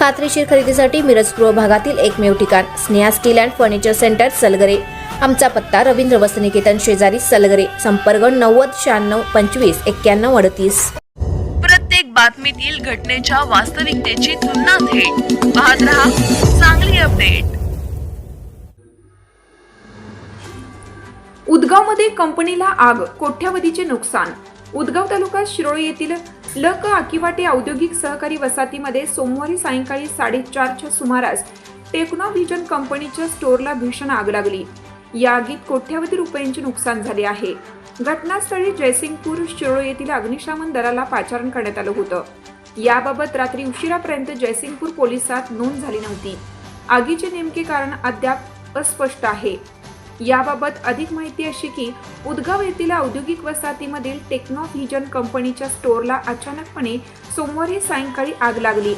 खात्रीशीर खरेदीसाठी मिरज पूर्व भागातील एकमेव ठिकाण Sneha steel and furniture centre Salgare. आमचा पत्ता रवींद्र वसनिकेतन शेजारी सलगरे संपर्क नव्वद शहाण्णव पंचवीस एक्क्याण्णव अडतीस. प्रत्येक बातमीतील घटनेच्या वास्तविकतेची तुलना थेट. पाहत रहा चांगली अपडेट. उदगावमध्ये कंपनीला आग कोट्यावधीचे नुकसान. उदगाव तालुका शिरोळ येथील ल क आकिवाटे औद्योगिक सहकारी वसाहतीमध्ये सोमवारी सायंकाळी साडेचारच्या सुमारास टेक्नोव्हिजन कंपनीच्या स्टोअरला भीषण आग लागली. या आगीत कोट्यावधी रुपयांचे नुकसान झाले आहे. घटनास्थळी जयसिंगपूर शिरोळ येथील अग्निशमन दलाला पाचारण करण्यात आलं होतं. याबाबत रात्री उशिरापर्यंत जयसिंगपूर पोलिसात नोंद झाली नव्हती. आगीचे नेमके कारण अद्याप अस्पष्ट आहे. याबाबत अधिक माहिती अशी की उदगाव येथील औद्योगिक वसाहतीमधील टेक्नो व्हिजन कंपनीच्या स्टोअरला अचानकपणे सोमवारी सायंकाळी आग लागली.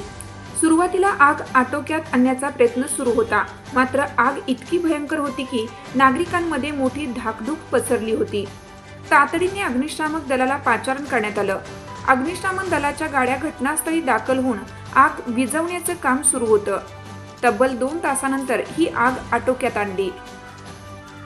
सुरुवातीला आग आटोक्यात आणण्याचा प्रयत्न सुरू होता. मात्र आग इतकी भयंकर होती की नागरिकांमध्ये मोठी धाकधूक पसरली होती. तातडीने अग्निशामक दलाला पाचारण करण्यात आलं. अग्निशामक दलाच्या गाड्या घटनास्थळी दाखल होऊन आग विझवण्याचं काम सुरू होतं. तब्बल दोन तासानंतर ही आग आटोक्यात आणली.